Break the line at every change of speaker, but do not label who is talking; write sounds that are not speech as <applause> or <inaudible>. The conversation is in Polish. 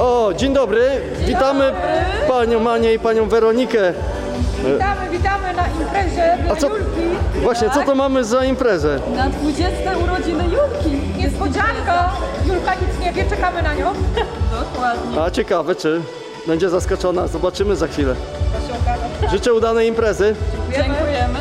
O, dzień dobry. Witamy panią Manię i panią Weronikę.
Witamy, witamy na imprezie dla
A co-
Julki.
Właśnie, co to tak. mamy za imprezę?
Na 20 urodziny Julki.
Niespodzianka. Julka nic nie wie, czekamy na nią. <laughs>
Dokładnie.
A ciekawe, czy będzie zaskoczona. Zobaczymy za chwilę. Życzę udanej imprezy.
Dziękujemy.